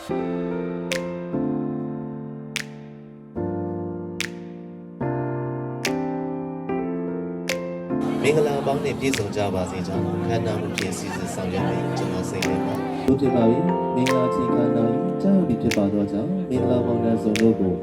မင်္ဂလာပေါင်းနဲ့ပြည့်စုံကြပါစေကြောင်းခန္ဓာမှုဖြင့်စီစဉ်ဆောင်ရွက်ပြီးကျွန်တော်စိတ်ထဲမှာတို့ဖြစ်ပါပြီမင်္ဂလာချီခန္ဓာယူကြောက်ပြီးဖြစ်ပါတော့ကြောင်းမင်္ဂလာပေါင်းနဲ့စုံလို့ကို